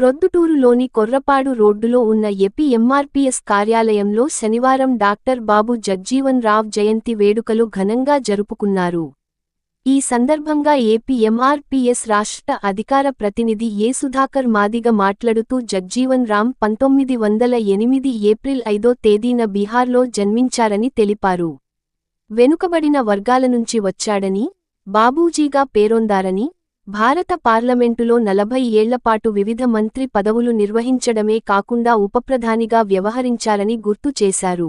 ప్రొద్దుటూరులోని కొర్రపాడు రోడ్డులో ఉన్న AP MRPS కార్యాలయంలో శనివారం డాక్టర్ బాబు జగ్జీవన్ రావ్ జయంతి వేడుకలు ఘనంగా జరుపుకున్నారు. ఈ సందర్భంగా ఏపీ ఎంఆర్పీఎస్ రాష్ట్ర అధికార ప్రతినిధి ఏ సుధాకర్ మాదిగ మాట్లాడుతూ జగ్జీవన్ రామ్ పంతొమ్మిది వందల ఎనిమిది ఏప్రిల్ ఐదో తేదీన బీహార్లో జన్మించారని తెలిపారు. వెనుకబడిన వర్గాల నుంచి వచ్చాడని బాబూజీగా పేరొందారని భారత పార్లమెంటులో నలభై ఏళ్ళపాటు వివిధ మంత్రి పదవులు నిర్వహించడమే కాకుండా ఉపప్రధానిగా వ్యవహరించాలని గుర్తు చేశారు.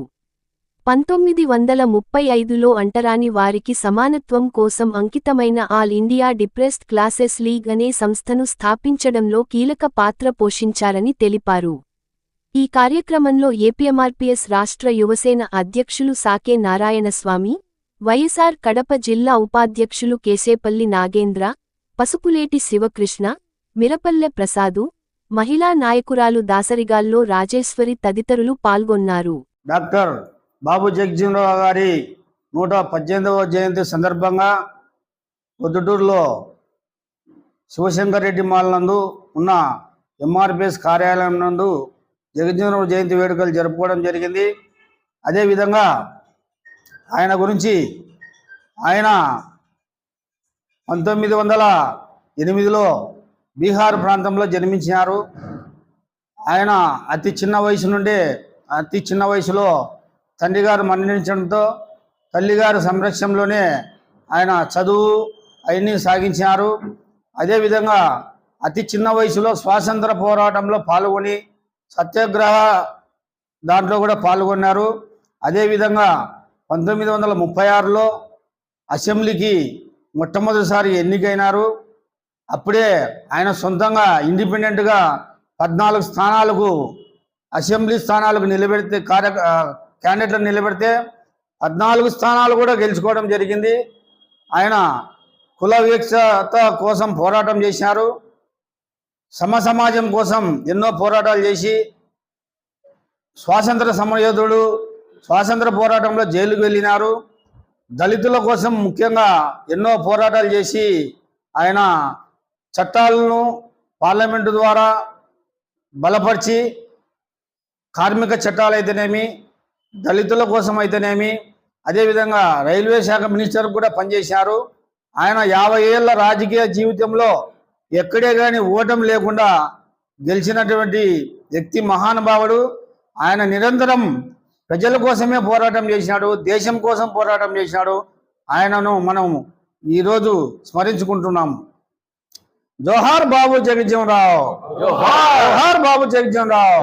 పంతొమ్మిది వందల ముప్పై ఐదులో అంటరాని వారికి సమానత్వం కోసం అంకితమైన All India Depressed Classes League అనే సంస్థను స్థాపించడంలో కీలక పాత్ర పోషించారని తెలిపారు. ఈ కార్యక్రమంలో ఏపీఎంఆర్పీఎస్ రాష్ట్ర యువసేన అధ్యక్షులు సాకే నారాయణస్వామి వైఎస్ఆర్ కడప జిల్లా ఉపాధ్యక్షులు కేసేపల్లి నాగేంద్ర పసుపులేటి శివకృష్ణ మిరపల్లె ప్రసాదు మహిళా నాయకురాలు దాసరిగాల్లో రాజేశ్వరి తదితరులు పాల్గొన్నారు. డాక్టర్ బాబు జగజీవనరావు గారి నూట పద్దెనిమిదవ జయంతి సందర్భంగా పొద్దుటూరులో శివశంకర్ రెడ్డి మాల్ నందు ఉన్న ఎంఆర్పిఎస్ కార్యాలయం నందు జగజీవనరావు జయంతి వేడుకలు జరుపుకోవడం జరిగింది. అదేవిధంగా ఆయన గురించి ఆయన పంతొమ్మిది వందల ఎనిమిదిలో బీహార్ ప్రాంతంలో జన్మించినారు. ఆయన అతి చిన్న వయసు నుండి అతి చిన్న వయసులో తండ్రి గారు మరణించడంతో తల్లిగారి సంరక్షణలోనే ఆయన చదువు అవన్నీ సాగించారు అదేవిధంగా అతి చిన్న వయసులో స్వాతంత్ర పోరాటంలో పాల్గొని సత్యాగ్రహ దాంట్లో కూడా పాల్గొన్నారు. అదేవిధంగా పంతొమ్మిది వందల ముప్పై ఆరులో అసెంబ్లీకి మొట్టమొదటిసారి ఎన్నికైనారు. అప్పుడే ఆయన సొంతంగా ఇండిపెండెంట్గా పద్నాలుగు స్థానాలకు అసెంబ్లీ స్థానాలకు నిలబెడితే కార్య క్యాండిడేట్లను నిలబెడితే పద్నాలుగు స్థానాలు కూడా గెలుచుకోవడం జరిగింది. ఆయన కుల వివక్షత కోసం పోరాటం చేశారు. సమ సమాజం కోసం ఎన్నో పోరాటాలు చేసి స్వాతంత్ర సమయోధుడు స్వాతంత్ర పోరాటంలో జైలుకు వెళ్ళినారు. దళితుల కోసం ముఖ్యంగా ఎన్నో పోరాటాలు చేసి ఆయన చట్టాలను పార్లమెంటు ద్వారా బలపరిచి కార్మిక చట్టాలు అయితేనేమి దళితుల కోసం అయితేనేమి అదేవిధంగా రైల్వే శాఖ మినిస్టర్ కూడా పనిచేశారు. ఆయన యాభై ఏళ్ళ రాజకీయ జీవితంలో ఎక్కడే కానీ ఓటం లేకుండా గెలిచినటువంటి వ్యక్తి మహానుభావుడు. ఆయన నిరంతరం ప్రజల కోసమే పోరాటం చేసినాడు దేశం కోసం పోరాటం చేసినాడు. ఆయనను మనం ఈరోజు స్మరించుకుంటున్నాము. జోహార్ బాబు జగజ్జీవన్ రావు. జోహార్! బాబు జగజ్జీవన్ రావు.